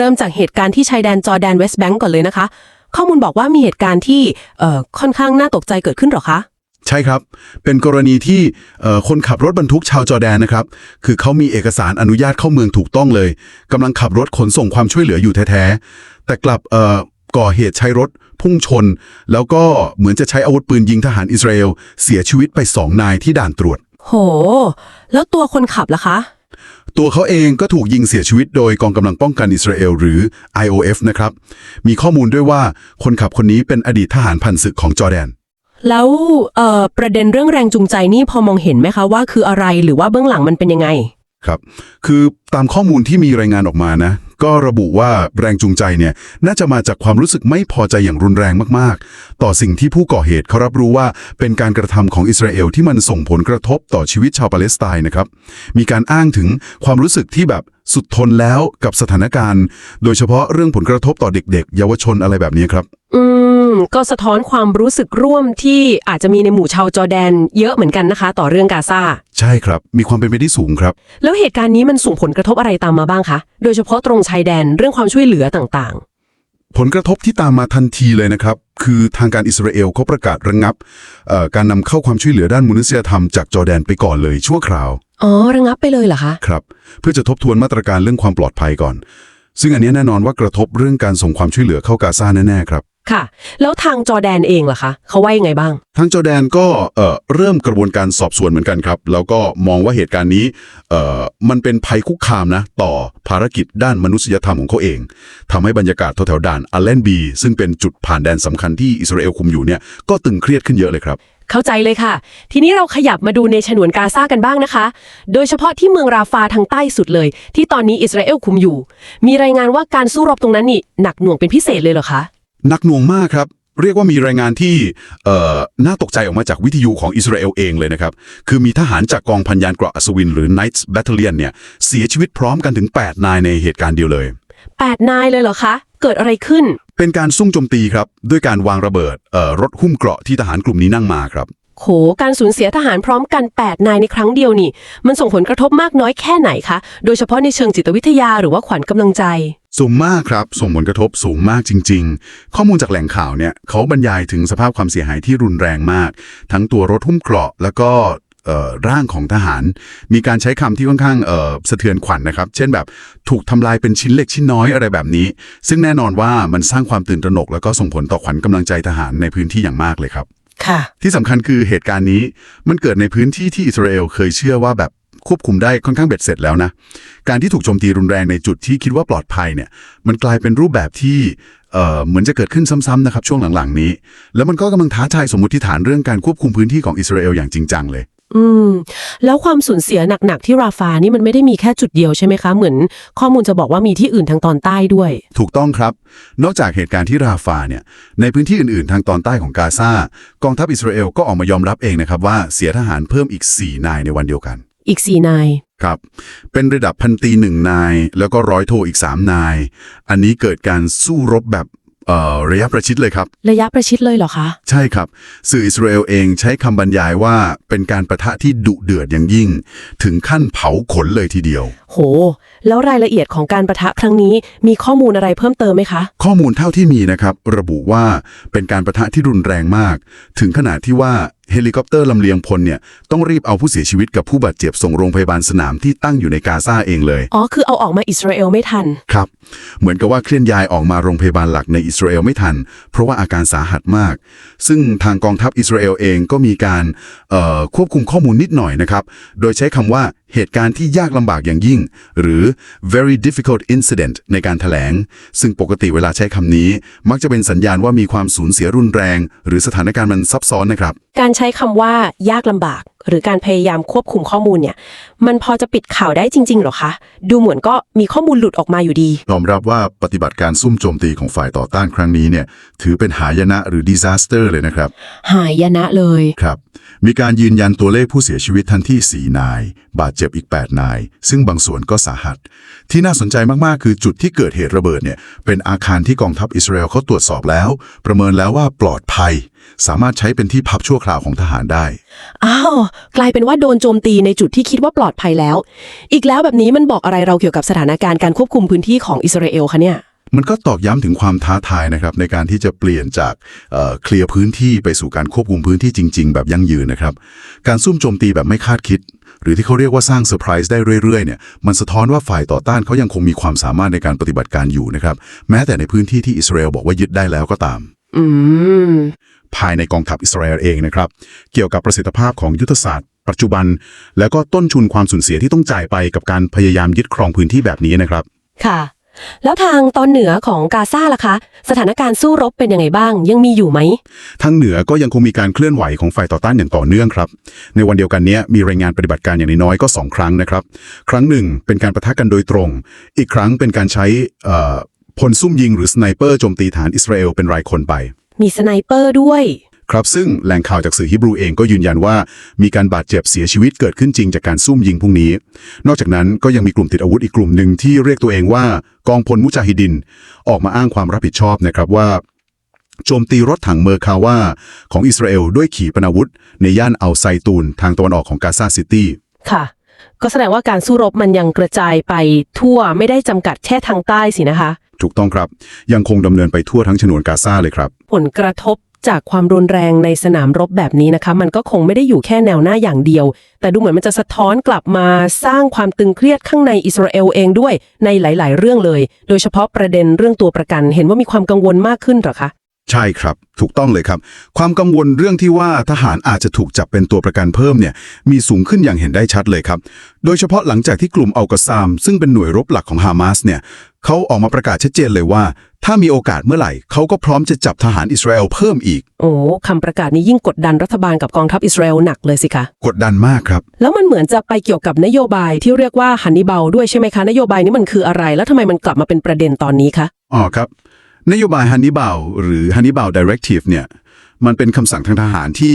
เริ่มจากเหตุการณ์ที่ชายแดนจอร์แดนเวสต์แบงก์ก่อนเลยนะคะ ข้อมูลบอกว่ามีเหตุการณ์ที่เอ่อค่อนข้างน่าตกใจเกิดขึ้นเหรอคะ ใช่ครับ เป็นกรณีที่เอ่อคนขับรถบรรทุกชาวจอร์แดนนะครับ คือเขามีเอกสารอนุญาตเข้าเมืองถูกต้องเลยกำลังขับรถขนส่งความช่วยเหลืออยู่แท้ๆ แต่กลับเอ่อก่อเหตุใช้รถพุ่งชน แล้วก็เหมือนจะใช้อาวุธปืนยิงทหารอิสราเอลเสียชีวิตไปสองนายที่ด่านตรวจ โห แล้วตัวคนขับล่ะคะ ตัวเขาเองก็ถูกยิงเสียชีวิตโดยกองกำลังป้องกันอิสราเอลหรือ IOF นะครับ มีข้อมูลด้วยว่าคนขับคนนี้เป็นอดีตทหารพันศึกของจอร์แดน แล้วเอ่อประเด็นเรื่องแรงจูงใจนี่พอมองเห็นไหมคะว่าคืออะไรหรือว่าเบื้องหลังมันเป็นยังไง ครับ คือตามข้อมูลที่มีรายงานออกมานะ ก็ระบุว่าแรงจูงใจเนี่ย น่าจะมาจากความรู้สึกไม่พอใจอย่างรุนแรงมากๆ ต่อสิ่งที่ผู้ก่อเหตุเขารับรู้ว่าเป็นการกระทำของอิสราเอลที่มันส่งผลกระทบต่อชีวิตชาวปาเลสไตน์นะครับ มีการอ้างถึงความรู้สึกที่แบบ สุดทนแล้วกับสถานการณ์ โดยเฉพาะเรื่องผลกระทบต่อเด็ก ๆ เยาวชนอะไรแบบนี้ครับ อืม ก็สะท้อนความรู้สึกร่วมที่อาจจะมีในหมู่ชาวจอร์แดน เยอะเหมือนกันนะคะ ต่อเรื่องกาซาใช่ครับ มีความเป็นไปได้สูงครับ แล้วเหตุการณ์นี้มันส่งผลกระทบอะไรตามมาบ้างคะ โดยเฉพาะตรงชายแดนเรื่องความช่วยเหลือต่างผลกระทบที่ตามมาทันทีเลยนะครับ คือทางการอิสราเอลเขาประกาศระงงับเอ่อการนำเข้าความช่วยเหลือด้านมนุษยธรรมจากจอร์แดนไปก่อนเลยชั่วคราวๆ อ๋อ ระงับไปเลยเหรอคะ ครับ เพื่อจะทบทวนมาตรการเรื่องความปลอดภัยก่อน ซึ่งอันนี้แน่นอนว่ากระทบเรื่องการส่งความช่วยเหลือเข้ากาซาแน่ๆครับ ค่ะ แล้วทางจอร์แดนเองล่ะคะ เขาว่ายังไงบ้าง ทางจอร์แดนก็เอ่อเริ่มกระบวนการสอบสวนเหมือนกันครับ แล้วก็มองว่าเหตุการณ์นี้เอ่อมันเป็นภัยคุกคามนะ ต่อภารกิจด้านมนุษยธรรมของเขาเองทำให้บรรยากาศแถวๆด่านอัลเลนบี ซึ่งเป็นจุดผ่านแดนสำคัญที่อิสราเอลคุมอยู่เนี่ยก็ตึงเครียดขึ้นเยอะเลยครับ เข้าใจเลยค่ะ ทีนี้เราขยับมาดูในฉนวนกาซากันบ้างนะคะ โดยเฉพาะที่เมืองราฟาทางใต้สุดเลย ที่ตอนนี้อิสราเอลคุมอยู่ มีรายงานว่าการสู้รบตรงนั้นนี่หนักหน่วงเป็นพิเศษเลยเหรอคะหนักหน่วงมากครับ เรียกว่ามีรายงานที่เอ่อน่าตกใจออกมาจากวิทยุของอิสราเอลเองเลยนะครับ คือมีทหารจากกองพันยานเกราะอัศวิน หรือ Knights Battalion เนี่ยเสียชีวิตพร้อมกันถึง 8 นายในเหตุการณ์เดียวเลย 8 นายเลยเหรอคะ เกิดอะไรขึ้น เป็นการซุ่มโจมตีครับ ด้วยการวางระเบิดเอ่อรถหุ้มเกราะที่ทหารกลุ่มนี้นั่งมาครับ โห การสูญเสียทหารพร้อมกัน 8 นายในครั้งเดียวนี่ มันส่งผลกระทบมากน้อยแค่ไหนคะ โดยเฉพาะในเชิงจิตวิทยาหรือว่าขวัญกำลังใจ สูงมากครับ ส่งผลกระทบสูงมากจริง ๆ ข้อมูลจากแหล่งข่าวเนี่ยเขาบรรยายถึงสภาพความเสียหายที่รุนแรงมาก ทั้งตัวรถหุ้มเกราะ แล้วก็เอ่อ ร่างของทหาร มีการใช้คำที่ค่อนข้างเอ่อสะเทือนขวัญนะครับ เช่นแบบถูกทำลายเป็นชิ้นเล็กชิ้นน้อยอะไรแบบนี้ ซึ่งแน่นอนว่ามันสร้างความตื่นตระหนก แล้วก็ส่งผลต่อขวัญกำลังใจทหารในพื้นที่อย่างมากเลยครับ ค่ะ ที่สำคัญคือเหตุการณ์นี้มันเกิดในพื้นที่ที่อิสราเอลเคยเชื่อว่าแบบควบคุมได้ค่อนข้างเบ็ดเสร็จแล้วนะ การที่ถูกโจมตีรุนแรงในจุดที่คิดว่าปลอดภัยเนี่ย มันกลายเป็นรูปแบบที่เอ่อเหมือนจะเกิดขึ้นซ้ำๆนะครับช่วงหลังๆนี้ แล้วมันก็กำลังท้าทายสมมติฐานเรื่องการควบคุมพื้นที่ของอิสราเอลอย่างจริงจังเลย อืม แล้วความสูญเสียหนักๆที่ราฟานี่มันไม่ได้มีแค่จุดเดียวใช่ไหมคะ เหมือนข้อมูลจะบอกว่ามีที่อื่นทางตอนใต้ด้วย ถูกต้องครับ นอกจากเหตุการณ์ที่ราฟาเนี่ย ในพื้นที่อื่นๆ ทางตอนใต้ของกาซากองทัพอิสราเอลก็ออกมายอมรับเองนะครับว่าเสียทหารเพิ่มอีก 4 นายในวันเดียวกัน อีก4นาย ครับ เป็นระดับพันตรีหนึ่งนาย แล้วก็ร้อยโทอีก 3 นาย อันนี้เกิดการสู้รบแบบเอ่อ ระยะประชิดเลยครับ ระยะประชิดเลยเหรอคะ ใช่ครับ สื่ออิสราเอลเองใช้คำบรรยายว่าเป็นการประทะที่ดุเดือดอย่างยิ่ง ถึงขั้นเผาขนเลยทีเดียว โห แล้วรายละเอียดของการประทะครั้งนี้มีข้อมูลอะไรเพิ่มเติมไหมคะ ข้อมูลเท่าที่มีนะครับ ระบุว่าเป็นการประทะที่รุนแรงมาก ถึงขนาดที่ว่า เฮลิคอปเตอร์ลำเลียงพลเนี่ยต้องรีบเอาผู้เสียชีวิตกับผู้บาดเจ็บส่งโรงพยาบาลสนามที่ตั้งอยู่ในกาซาเองเลย อ๋อ คือเอาออกมาอิสราเอลไม่ทัน ครับ เหมือนกับว่าเคลื่อนย้ายออกมาโรงพยาบาลหลักในอิสราเอลไม่ทัน เพราะว่าอาการสาหัสมาก ซึ่งทางกองทัพอิสราเอลเองก็มีการเอ่อควบคุมข้อมูลนิดหน่อยนะครับ โดยใช้คำว่า เหตุการณ์ที่ยากลำบากอย่างยิ่ง หรือ very difficult incident ในการถแถลง ซึ่งปกติเวลาใช้คำนี้ มักจะเป็นสัญญาณว่ามีความสูญเสียรุนแรง หรือสถานการณ์มันซับซ้อนนะครับ การใช้คำว่ายากลำบาก หรือการพยายามควบคุมข้อมูลเนี่ย มันพอจะปิดข่าวได้จริงๆเหรอคะ ดูเหมือนก็มีข้อมูลหลุดออกมาอยู่ดี ยอมรับว่าปฏิบัติการซุ่มโจมตีของฝ่ายต่อต้านครั้งนี้เนี่ย ถือเป็นหายนะหรือ disaster เลยนะครับ หายนะเลย ครับ มีการยืนยันตัวเลขผู้เสียชีวิตทันที่ 4 นาย บาดเจ็บอีก 8 นาย ซึ่งบางส่วนก็สาหัส ที่น่าสนใจมากๆ คือจุดที่เกิดเหตุระเบิดเนี่ย เป็นอาคารที่กองทัพอิสราเอลเขาตรวจสอบแล้ว ประเมินแล้วว่าปลอดภัย สามารถใช้เป็นที่พักชั่วคราวของทหารได้ อ้าว กลายเป็นว่าโดนโจมตีในจุดที่คิดว่าปลอดภัยแล้ว อีกแล้วแบบนี้มันบอกอะไรเราเกี่ยวกับสถานการณ์การควบคุมพื้นที่ของอิสราเอลคะเนี่ย มันก็ตอกย้ำถึงความท้าทายนะครับในการที่จะเปลี่ยนจากเอ่อเคลียร์พื้นที่ไปสู่การควบคุมพื้นที่จริง ๆ แบบยั่งยืนนะครับ การซุ่มโจมตีแบบไม่คาดคิด หรือที่เขาเรียกว่าสร้างเซอร์ไพรส์ได้เรื่อยๆเนี่ยมันสะท้อนว่าฝ่ายต่อต้านเขายังคงมีความสามารถในการปฏิบัติการอยู่นะครับแม้แต่ในพื้นที่ที่อิสราเอลบอกว่ายึดได้แล้วก็ตาม อืม ภายในกองทัพอิสราเอลเองนะครับ เกี่ยวกับประสิทธิภาพของยุทธศาสตร์ปัจจุบัน แล้วก็ต้นทุนความสูญเสียที่ต้องจ่ายไปกับการพยายามยึดครองพื้นที่แบบนี้นะครับ ค่ะ แล้วทางตอนเหนือของกาซาล่ะคะ สถานการณ์สู้รบเป็นยังไงบ้าง ยังมีอยู่ไหม ทางเหนือก็ยังคงมีการเคลื่อนไหวของฝ่ายต่อต้านอย่างต่อเนื่องครับ ในวันเดียวกันเนี้ยมีรายงานปฏิบัติการอย่างน้อยๆก็ 2 ครั้งนะครับ ครั้งหนึ่งเป็นการประทะกันโดยตรง อีกครั้งเป็นการใช้เอ่อพลซุ่มยิงหรือสไนเปอร์โจมตีฐานอิสราเอลเป็นรายคนไป มีสไนเปอร์ด้วย ครับซึ่งแหล่งข่าวจากสื่อฮิบรูเองก็ยืนยันว่า มีการบาดเจ็บเสียชีวิตเกิดขึ้นจริงจากการซุ่มยิงพวกนี้ นอกจากนั้นก็ยังมีกลุ่มติดอาวุธอีกกลุ่มหนึ่งที่เรียกตัวเองว่ากองพลมุจาฮิดิน ออกมาอ้างความรับผิดชอบนะครับว่าโจมตีรถถังเมอร์คาวาของอิสราเอลด้วยขีปนาวุธ ในย่านอัลไซตูน ทางตะวันออกของกาซาซิตี้ ค่ะ ก็แสดงว่าการสู้รบมันยังกระจายไปทั่วไม่ได้จำกัดแค่ทางใต้สินะคะ ถูกต้องครับ ยังคงดำเนินไปทั่วทั้งฉนวนกาซาเลยครับ ผลกระทบจากความรุนแรงในสนามรบแบบนี้นะคะ มันก็คงไม่ได้อยู่แค่แนวหน้าอย่างเดียว แต่ดูเหมือนมันจะสะท้อนกลับมาสร้างความตึงเครียดข้างในอิสราเอลเองด้วยในหลาย ๆ เรื่องเลย โดยเฉพาะประเด็นเรื่องตัวประกัน เห็นว่ามีความกังวลมากขึ้นเหรอคะ ใช่ครับ ถูกต้องเลยครับ ความกังวลเรื่องที่ว่าทหารอาจจะถูกจับเป็นตัวประกันเพิ่มเนี่ยมีสูงขึ้นอย่างเห็นได้ชัดเลยครับ โดยเฉพาะหลังจากที่กลุ่มอัลกอซาม ซึ่งเป็นหน่วยรบหลักของฮามาสเนี่ยเขาออกมาประกาศชัดเจนเลยว่า ถ้ามีโอกาสเมื่อไหร่ เขาก็พร้อมจะจับทหารอิสราเอลเพิ่มอีก โอ้คำประกาศนี้ยิ่งกดดันรัฐบาลกับกองทัพอิสราเอลหนักเลยสิคะ กดดันมากครับ แล้วมันเหมือนจะไปเกี่ยวกับนโยบายที่เรียกว่าฮันนิบาลด้วยใช่ไหมคะ นโยบายนี้มันคืออะไร แล้วทำไมมันกลับมาเป็นประเด็นตอนนี้คะ อ๋อครับ นโยบายฮันนิบาลหรือฮันนิบาลดิเรกทีฟเนี่ยมันเป็นคำสั่งทางทหารที่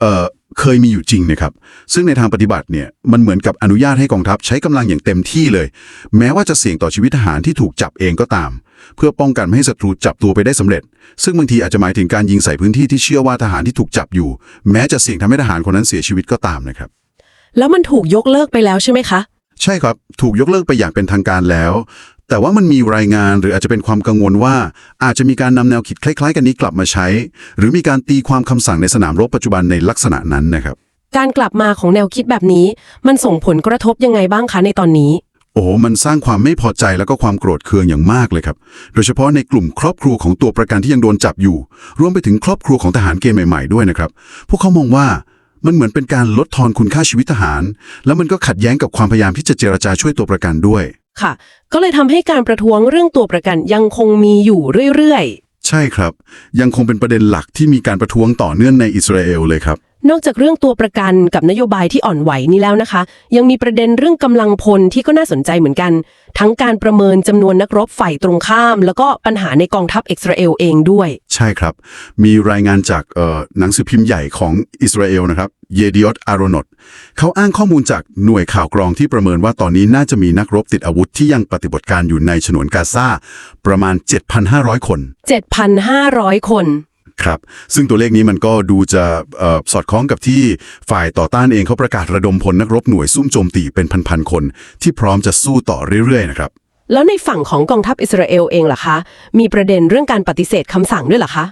เอ่อเคยมีอยู่จริงนะครับ ซึ่งในทางปฏิบัติเนี่ยมันเหมือนกับอนุญาตให้กองทัพใช้กำลังอย่างเต็มที่เลย แม้ว่าจะเสี่ยงต่อชีวิตทหารที่ถูกจับเองก็ตาม เพื่อป้องกันไม่ให้ศัตรูจับตัวไปได้สำเร็จ ซึ่งบางทีอาจจะหมายถึงการยิงใส่พื้นที่ที่เชื่อว่าทหารที่ถูกจับอยู่ แม้จะเสี่ยงทำให้ทหารคนนั้นเสียชีวิตก็ตามนะครับ แล้วมันถูกยกเลิกไปแล้วใช่ไหมคะ ใช่ครับ ถูกยกเลิกไปอย่างเป็นทางการแล้ว แต่ว่ามันมีรายงานหรืออาจจะเป็นความกังวลว่า อาจจะมีการนำแนวคิดคล้ายๆ กันนี้กลับมาใช้ หรือมีการตีความคำสั่งในสนามรบปัจจุบันในลักษณะนั้นนะครับ การกลับมาของแนวคิดแบบนี้ มันส่งผลกระทบยังไงบ้างคะในตอนนี้ โอ้โหมันสร้างความไม่พอใจแล้วก็ความโกรธเคืองอย่างมากเลยครับ โดยเฉพาะในกลุ่มครอบครัวของตัวประกันที่ยังโดนจับอยู่ รวมไปถึงครอบครัวของทหารเกณฑ์ใหม่ๆด้วยนะครับ พวกเขามองว่ามันเหมือนเป็นการลดทอนคุณค่าชีวิตทหาร แล้วมันก็ขัดแย้งกับความพยายามที่จะเจรจาช่วยตัวประกันด้วย ค่ะ ก็เลยทำให้การประท้วงเรื่องตัวประกันยังคงมีอยู่เรื่อยๆ ใช่ครับ ยังคงเป็นประเด็นหลักที่มีการประท้วงต่อเนื่องในอิสราเอลเลยครับ นอกจากเรื่องตัวประกันกับนโยบายที่อ่อนไหวนี้แล้วนะคะ ยังมีประเด็นเรื่องกำลังพลที่ก็น่าสนใจเหมือนกัน ทั้งการประเมินจำนวนนักรบฝ่ายตรงข้าม แล้วก็ปัญหาในกองทัพอิสราเอลเองด้วย ใช่ครับ มีรายงานจากเอ่อหนังสือพิมพ์ใหญ่ของอิสราเอลนะครับเยดิออตอารอนอตเขาอ้างข้อมูลจากหน่วยข่าวกรองที่ประเมินว่าตอนนี้น่าจะมีนักรบติดอาวุธที่ยังปฏิบัติการอยู่ในฉนวนกาซาประมาณ 7,500 คน 7,500 คน ครับ ซึ่งตัวเลขนี้มันก็ดูจะเอ่อสอดคล้องกับที่ฝ่ายต่อต้านเองเขาประกาศระดมพลนักรบหน่วยซุ่มโจมตีเป็นพันๆคน ที่พร้อมจะสู้ต่อเรื่อยๆนะครับ แล้วในฝั่งของกองทัพอิสราเอลเองล่ะคะ มีประเด็นเรื่องการปฏิเสธคำสั่งด้วยเหรอคะ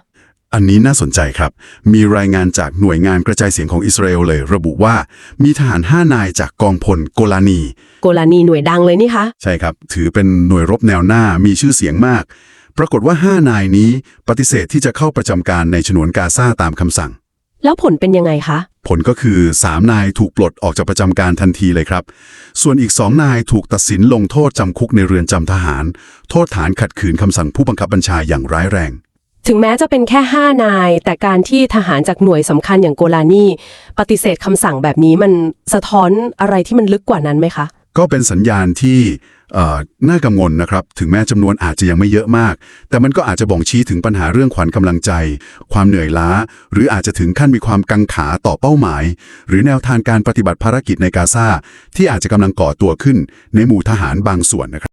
อันนี้น่าสนใจครับ มีรายงานจากหน่วยงานกระจายเสียงของอิสราเอลเลย ระบุว่ามีทหาร5นายจากกองพลโกลานี โกลานีหน่วยดังเลยนี่คะ ใช่ครับ ถือเป็นหน่วยรบแนวหน้ามีชื่อเสียงมาก ปรากฏว่า 5 นายนี้ปฏิเสธที่จะเข้าประจำการในฉนวนกาซาตามคำสั่ง แล้วผลเป็นยังไงคะ ผลก็คือ 3 นายถูกปลดออกจากประจำการทันทีเลยครับ ส่วนอีก 2 นายถูกตัดสินลงโทษจำคุกในเรือนจำทหาร โทษฐานขัดขืนคำสั่งผู้บังคับบัญชาอย่างร้ายแรง ถึงแม้จะเป็นแค่ 5 นาย แต่การที่ทหารจากหน่วยสำคัญอย่างโกลานีปฏิเสธคำสั่งแบบนี้มันสะท้อนอะไรที่มันลึกกว่านั้นไหมคะ ก็เป็นสัญญาณที่น่ากังวลนะครับ ถึงแม้จำนวนอาจจะยังไม่เยอะมาก แต่มันก็อาจจะบ่งชี้ถึงปัญหาเรื่องขวัญกำลังใจ ความเหนื่อยล้า หรืออาจจะถึงขั้นมีความกังขาต่อเป้าหมาย หรือแนวทางการปฏิบัติภารกิจในกาซาที่อาจจะกำลังก่อตัวขึ้นในหมู่ทหารบางส่วนนะครับ